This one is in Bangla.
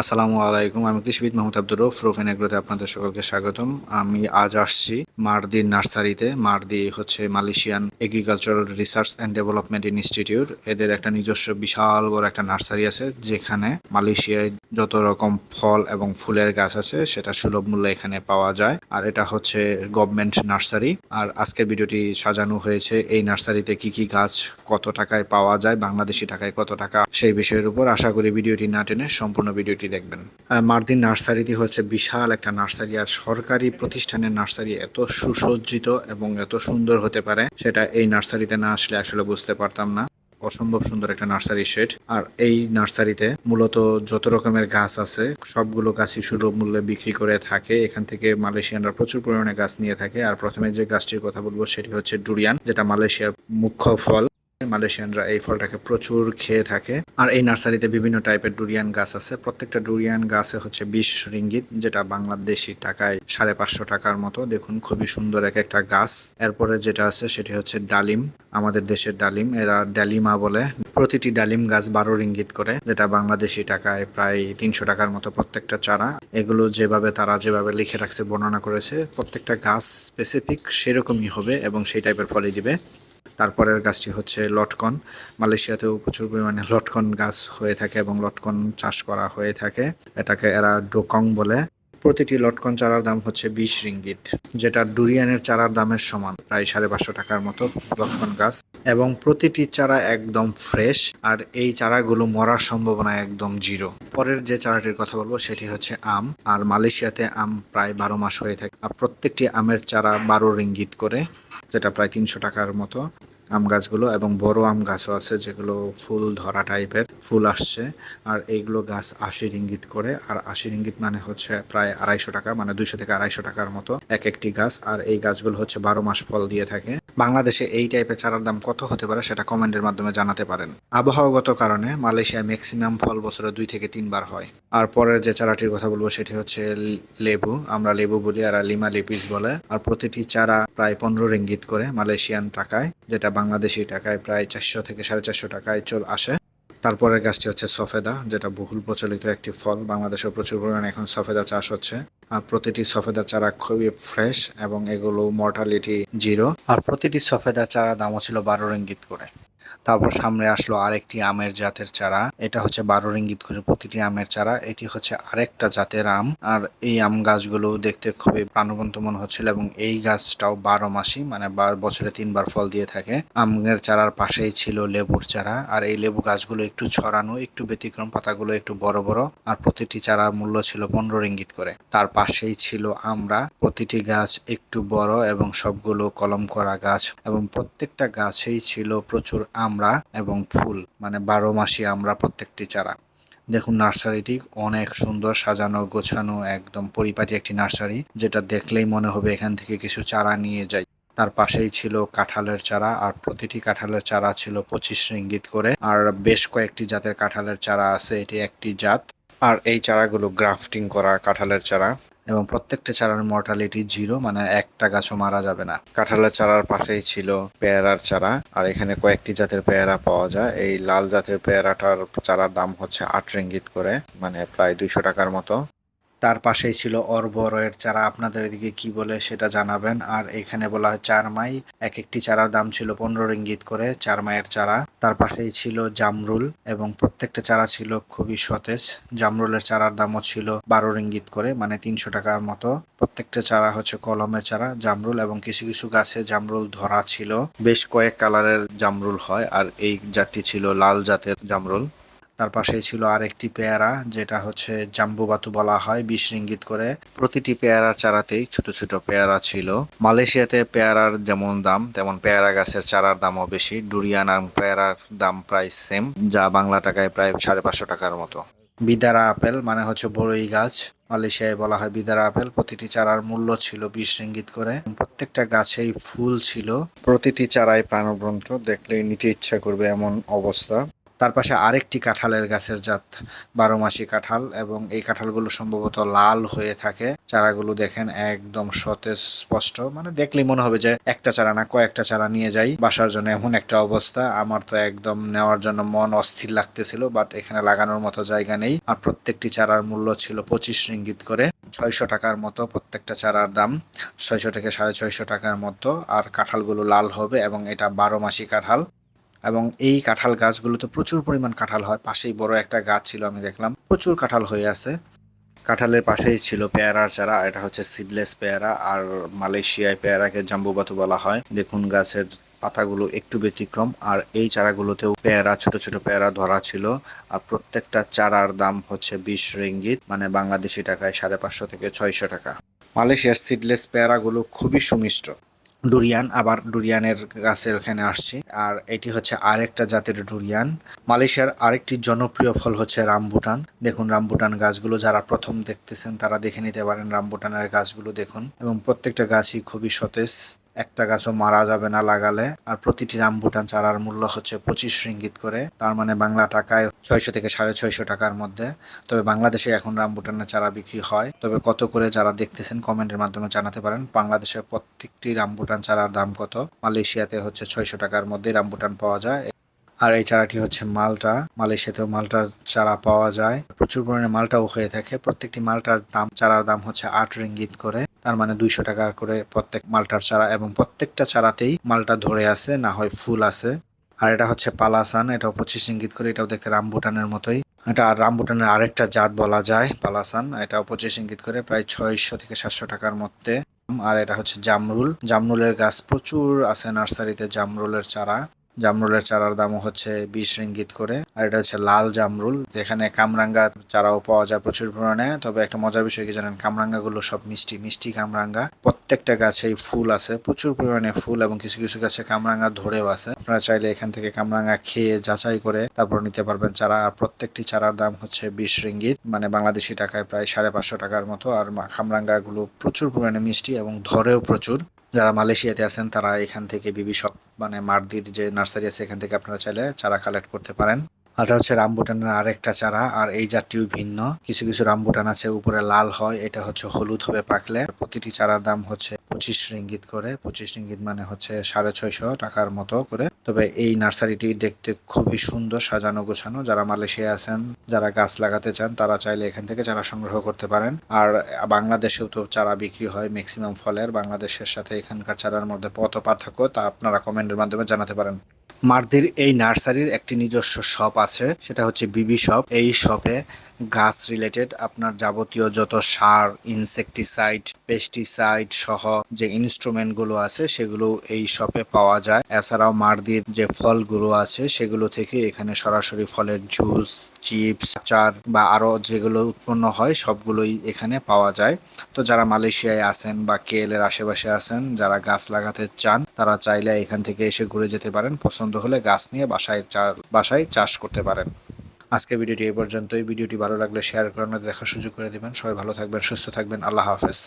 আসসালামু আলাইকুম, আমি কৃষিবিদ মাহমুদ আব্দুর রফ এগ্রোতে আপনাদের সকলকে স্বাগতম। আমি আজ আসছি মারদির নার্সারিতে। মারদি হচ্ছে Malaysian agricultural research and development institute. এদের একটা নিজস্ব বিশাল বড় একটা নার্সারি আছে, যেখানে মালয়েশিয়ায় যত রকম ফল এবং ফুলের গাছ আছে, সেটা সুলভ মূল্যে এখানে পাওয়া যায়। আর এটা হচ্ছে গভর্নমেন্ট নার্সারি। আর আজকের ভিডিওটি সাজানো হয়েছে, এই নার্সারিতে কি কি গাছ কত টাকায় পাওয়া যায়, বাংলাদেশি টাকায় কত টাকা, সেই বিষয়ের উপর। আশা করি ভিডিওটি না টেনে সম্পূর্ণ ভিডিওটি দেখবেন? মার্দিন নার্সারিটি হচ্ছে বিশাল একটা নার্সারি আর সরকারি প্রতিষ্ঠানের নার্সারি এত সুসজ্জিত এবং এত সুন্দর হতে পারে, সেটা এই নার্সারিতে না আসলে আসলে বুঝতে পারতাম না। অসম্ভব সুন্দর একটা নার্সারি শেড। আর এই নার্সারিতে মূলত যত রকমের গাছ আছে, সবগুলো গাছই সুলভ মূল্যে বিক্রি করে থাকে। এখান থেকে মালয়েশিয়ানরা প্রচুর পরিমাণে গাছ নিয়ে থাকে। আর প্রথমে যে গাছটির কথা বলব, সেটি হচ্ছে ডুরিয়ান, যেটা মালয়েশিয়ার মুখ্য ফল। মালয়েশিয়ানরা এই ফলটাকে প্রচুর খেয়ে থাকে। আর এই নার্সারিতে বিভিন্ন টাইপের ডুরিয়ান গাছ আছে। প্রত্যেকটা ডুরিয়ান গাছে হচ্ছে বিশ রিঙ্গিত, যেটা বাংলাদেশি টাকায় সাড়ে পাঁচশো টাকার মতো। দেখুন, খুবই সুন্দর এক একটা গাছ। এরপরে যেটা আছে, সেটি হচ্ছে ডালিম। আমাদের দেশের ডালিম, এরা ডালিমা বলে। প্রতিটি ডালিম গাছ বারো রিঙ্গিত করে, যেটা বাংলাদেশি টাকায় প্রায় তিনশো টাকার মতো প্রত্যেকটা চারা। এগুলো যেভাবে, তারা যেভাবে লিখে রাখছে, বর্ণনা করেছে, প্রত্যেকটা গাছ স্পেসিফিক সেরকমই হবে এবং সেই টাইপের ফলই দিবে। তারপরের গাছটি হচ্ছে লটকন। মালয়েশিয়াতেও প্রচুর পরিমাণে লটকন গাছ হয়ে থাকে এবং লটকন চাষ করা হয়ে থাকে। এটাকে এরা ডোকং বলে। প্রতিটি লটকন চারার দাম হচ্ছে বিশ রিঙ্গিত, যেটা ডুরিয়ানের চারার দামের সমান, প্রায় সাড়ে পাঁচশো টাকার মতো লটকন গাছ। এবং প্রতিটি চারা একদম ফ্রেশ, আর এই চারাগুলো মরার সম্ভাবনা একদম জিরো। পরের যে চারাটির কথা বলব, সেটি হচ্ছে আম। আর মালয়েশিয়াতে আম প্রায় বারো মাস হয়ে থাকে। আর প্রত্যেকটি আমের চারা বারো রিঙ্গিত করে। যেটা প্রায় তিনশো টাকার মতো আম গাছগুলো এবং বড় আম গাছও আছে যেগুলো ফুল ধরা টাইপের, ফুল আসছে। আর এইগুলো গাছ আশি রিঙ্গিত করে, আর আশি রিঙ্গিত মানে হচ্ছে প্রায় আড়াইশো টাকা মানে দুইশো থেকে আড়াইশো টাকার মতো এক একটি গাছ। আর এই গাছগুলো হচ্ছে বারো মাস ফল দিয়ে থাকে। বাংলাদেশে এই টাইপের চারার দাম কত হতে পারে সেটা কমেন্টের মাধ্যমে জানাতে পারেন। আবহাওয়াগত কারণে মালয়েশিয়ায় ম্যাক্সিমাম ফল বছরে দুই থেকে তিনবার হয়। আর পরের যে চারাটির কথা বলব সেটি হচ্ছে লেবু। আমরা লেবু বলি আর লিমা লিপিস বলে। আর প্রতিটি চারা প্রায় পনেরো রিঙ্গিত করে মালয়েশিয়ান টাকায়, যেটা বাংলাদেশি টাকায় প্রায় চারশো থেকে সাড়ে চারশো টাকায় চল, আসে। তারপরের গাছটি হচ্ছে সফেদা, যেটা বহুল প্রচলিত একটি ফল। বাংলাদেশে প্রচুর পরিমাণে এখন সফেদা চাষ হচ্ছে। আর প্রতিটি সফেদার চারা খুবই ফ্রেশ এবং এগুলো মর্টালিটি জিরো আর প্রতিটি সফেদার চারা দামও ছিল বারো রিঙ্গিত করে। তারপর সামনে আসলো আরেকটি আমের জাতের চারা। এটা হচ্ছে বারো রিঙ্গিত করে প্রতিটি আমের চারা। এটি হচ্ছে আরেকটা জাতের আম। আর এই আম গাছগুলো দেখতে খুবই প্রাণবন্ত মনে হচ্ছিল এবং এই গাছটাও বারো মাসই মানে বছরে তিনবার ফল দিয়ে থাকে। আমের চারার পাশেই ছিল লেবুর চারা। আর এই লেবু গাছগুলো একটু ছড়ানো, একটু ব্যতিক্রম পাতাগুলো একটু বড় বড়। আর প্রতিটি চারার মূল্য ছিল পনেরো রিঙ্গিত করে। তার পাশেই ছিল আমরা। প্রতিটি গাছ একটু বড় এবং সবগুলো কলম করা গাছ। এবং প্রত্যেকটা গাছেই ছিল প্রচুর আমরা এবং ফুল মানে বারো মাসি আমরা প্রত্যেকটি চারা। দেখুন নার্সারিটি অনেক সুন্দর সাজানো, গোছানো, একদম পরিপাটি একটি নার্সারি, যেটা দেখলেই মনে হবে এখান থেকে কিছু চারা নিয়ে যাই। তার পাশেই ছিল কাঁঠালের চারা, আর প্রতিটি কাঁঠালের চারা ছিল পঁচিশ রিঙ্গিত করে, আর বেশ কয়েকটি জাতের কাঁঠালের চারা আছে, এটি একটি জাত। আর এই চারাগুলো গ্রাফটিং করা কাঁঠালের চারা। এবং প্রত্যেকটা চারার মর্টালিটি জিরো মানে একটা গাছও মারা যাবে না। কাঁঠালের চারার পাশেই ছিল পেয়ারার চারা, আর এখানে কয়েকটি জাতের পেয়ারা পাওয়া যায়। এই লাল জাতের পেয়ারাটার চারার দাম হচ্ছে আট রিঙ্গিত করে মানে প্রায় দুইশো টাকার মতো। তার পাশেই ছিল অরবরের চারা আপনাদের এদিকে কি বলে সেটা জানাবেন। আর এখানে বলা হয় চারমাই এক একটি চারার দাম ছিল পনেরো রিঙ্গিত করে চারমাইয়ের চারা। তার পাশেই ছিল জামরুল এবং প্রত্যেকটা চারা ছিল খুবই সতেজ। জামরুলের চারার দামও ছিল বারো রিঙ্গিত করে মানে তিনশো টাকার মতো। প্রত্যেকটা চারা হচ্ছে কলমের চারা, জামরুল এবং কিছু কিছু গাছে জামরুল ধরা ছিল। বেশ কয়েক কালারের জামরুল হয়, আর এই জাতটি ছিল লাল জাতের জামরুল। তার পাশেই ছিল আরেকটি পেয়ারা, যেটা হচ্ছে জাম্বুবাতু বলা হয়, বিশ রিঙ্গিত করে। প্রতিটি পেয়ারার চারাতেই ছোট ছোট পেয়ারা ছিল। মালয়েশিয়াতে পেয়ারার যেমন দাম, তেমন পেয়ারা গাছের চারার দামও বেশি। ডুরিয়ান আর পেয়ারার দাম প্রায় সেম যা বাংলা টাকায় প্রায় সাড়ে পাঁচশো টাকার মতো। বিদারা আপেল মানে হচ্ছে বড়ই গাছ। মালয়েশিয়ায় বলা হয় বিদারা আপেল। প্রতিটি চারার মূল্য ছিল বিশ রিঙ্গিত করে। প্রত্যেকটা গাছেই ফুল ছিল। প্রতিটি চারায় প্রাণবন্ত। দেখলেই নিতে ইচ্ছা করবে এমন অবস্থা। তার পাশে আরেকটি কাঁঠালের গাছের জাত বারো মাসি কাঁঠাল এবং এই কাঁঠালগুলো সম্ভবত লাল হয়ে থাকে। চারাগুলো দেখেন একদম সতেজ, স্পষ্ট। মানে দেখলেই মনে হবে যে একটা চারা না, কয়েকটা চারা নিয়ে যাই। বাসার জন্য এমন একটা অবস্থা। আমার তো একদম নেওয়ার জন্য মন অস্থির লাগতেছিল বাট এখানে লাগানোর মতো জায়গা নেই। আর প্রত্যেকটি চারার মূল্য ছিল পঁচিশ রিঙ্গিত করে। ছয়শো টাকার মতো প্রত্যেকটা চারার দাম। ছয়শো থেকে সাড়ে ছয়শো টাকার মতো। আর কাঁঠালগুলো লাল হবে এবং এটা বারো মাসি কাঁঠাল। এবং এই কাঁঠাল গাছগুলোতে প্রচুর পরিমাণ কাঁঠাল হয়। পাশেই বড় একটা গাছ ছিল, আমি দেখলাম। প্রচুর কাঁঠাল হয়ে আছে। কাঁঠালের পাশেই ছিল পেয়ারার চারা, এটা হচ্ছে সিডলেস পেয়ারা আর মালয়েশিয়ায় পেয়ারাকে জাম্বুবাতু বলা হয়। দেখুন গাছের পাতাগুলো একটু ব্যতিক্রম। আর এই চারাগুলোতেও পেয়ারা, ছোট ছোট পেয়ারা ধরা ছিল। আর প্রত্যেকটা চারার দাম হচ্ছে বিশ রিঙ্গিত মানে বাংলাদেশি টাকায় সাড়ে পাঁচশো থেকে ছয়শো টাকা। মালয়েশিয়ার সিডলেস পেয়ারাগুলো খুবই সুমিষ্ট। ডুরিয়ান, আবার ডুরিয়ানের গাছের ওখানে আসছি। আর এটি হচ্ছে আরেকটা জাতের ডুরিয়ান। মালয়েশিয়ার আরেকটি জনপ্রিয় ফল হচ্ছে রামবুটান। দেখুন, রামবুটান গাছগুলো যারা প্রথম দেখতেছেন, তারা দেখে নিতে পারেন রামবুটানের গাছগুলো। দেখুন, এবং প্রত্যেকটা গাছই খুবই সতেজ। একটা গাছও মারা যাবে না লাগালে। আর প্রতিটি রামবুটান চারার মূল্য হচ্ছে পঁচিশ রিঙ্গিত করে। তার মানে বাংলা টাকায় ছয়শো থেকে সাড়ে ছয়শো টাকার মধ্যে। তবে বাংলাদেশে এখন রামবুটানের চারা বিক্রি হয়। তবে কত করে যারা দেখতেছেন কমেন্টের মাধ্যমে জানাতে পারেন। বাংলাদেশের প্রত্যেকটি রামবুটান চারার দাম কত? মালয়েশিয়াতে হচ্ছে ছয়শো টাকার মধ্যে রামবুটান পাওয়া যায়। আর এই চারাটি হচ্ছে মালটা। মালয়েশিয়াতেও মালটার চারা পাওয়া যায়। প্রচুর পরিমাণে মালটাও হয়ে থাকে। প্রত্যেকটি মালটার দাম, চারার দাম হচ্ছে আট রিঙ্গিত করে। তার মানে দুইশো টাকা করে প্রত্যেক মালটার চারা এবং প্রত্যেকটা চারাতেই মালটা ধরে আছে, না হয় ফুল আছে। আর এটা হচ্ছে পালাসান, এটাও পঁচিশ ইঙ্গিত করে, এটাও দেখতে রামবুটানের মতোই। এটা আর রামবুটানের আরেকটা জাত বলা যায়, পালাসান। এটাও পঁচিশ ইঙ্গিত করে, প্রায় ছয়শো থেকে সাতশো টাকার মধ্যে। আর এটা হচ্ছে জামরুল। জামরুলের গাছ প্রচুর আছে নার্সারিতে জামরুলের চারা। জামরুলের চারার দামও হচ্ছে বিশ রিঙ্গিত করে। আর এটা হচ্ছে লাল জামরুল। যেখানে কামরাঙ্গা চারাও পাওয়া যায় প্রচুর পরিমাণে। তবে একটা মজার বিষয় কি জানেন? কামরাঙ্গা গুলো সব মিষ্টি মিষ্টি কামরাঙ্গা। প্রত্যেকটা গাছেই ফুল আছে, প্রচুর পরিমাণে ফুল এবং কিছু কিছু গাছে কামরাঙ্গা ধরেও আছে। আপনারা চাইলে এখান থেকে কামরাঙ্গা খেয়ে যাচাই করে তারপর নিতে পারবেন চারা। আর প্রত্যেকটি চারার দাম হচ্ছে বিশ রিঙ্গিত। মানে বাংলাদেশি টাকায় প্রায় সাড়ে পাঁচশো টাকার মতো। আর কামরাঙ্গা গুলো প্রচুর পরিমাণে মিষ্টি এবং ধরেও প্রচুর। যারা মালয়েশিয়াতে আছেন, তারা এখান থেকে বিবি শপ মানে মারদির যে নার্সারি আছে, এখান থেকে আপনারা চাইলে চারা কালেক্ট করতে পারেন। এটা হচ্ছে রামবুটানের আরেকটা চারা, আর এই জাতটিও ভিন্ন। কিছু কিছু রামবুটান আছে, উপরে লাল হয়, এটা হচ্ছে হলুদ হবে পাকলে। প্রতিটি চারার দাম হচ্ছে পঁচিশ রিঙ্গিত করে। পঁচিশ রিঙ্গিত মানে হচ্ছে সাড়ে ছয়শো টাকার মতো করে। তবে এই নার্সারিটি দেখতে খুবই সুন্দর, সাজানো গোছানো। যারা মালয়েশিয়া আছেন, যারা গাছ লাগাতে চান, তারা চাইলে এখান থেকে চারা সংগ্রহ করতে পারেন। আর বাংলাদেশেও তো চারা বিক্রি হয় ম্যাক্সিমাম ফলের। বাংলাদেশের সাথে এখানকার চারার মধ্যে পথ পার্থক্য, তা আপনারা কমেন্টের মাধ্যমে জানাতে পারেন। মারদির এই নার্সারির একটি নিজস্ব শপ আছে সেটা হচ্ছে বিবি শপ। এই শপে গাছ রিলেটেড আপনার যাবতীয় যত সার ইনসেকটিসাইড পেস্টিসাইড সহ যে ইনস্ট্রুমেন্টগুলো আছে, সেগুলো এই শপে পাওয়া যায়। এছাড়াও মারদির যে ফলগুলো আছে, সেগুলো থেকে এখানে সরাসরি ফলের জুস চিপস আচার বা আরও যেগুলো উৎপন্ন হয়, সবগুলোই এখানে পাওয়া যায়। তো যারা মালয়েশিয়ায় আছেন বা কেএল এর আশেপাশে আছেন, যারা গাছ লাগাতে চান, তারা চাইলে এখান থেকে এসে ঘুরে যেতে পারেন। পছন্দ হলে গাছ নিয়ে বাসায় বাসায় চাষ করতে পারেন। আজকে ভিডিওটি এই পর্যন্ত এই ভিডিওটি ভালো লাগলে শেয়ার করানো দেখার সুযোগ করে দেবেন। সবাই ভালো থাকবেন, সুস্থ থাকবেন। আল্লাহ হাফেজ।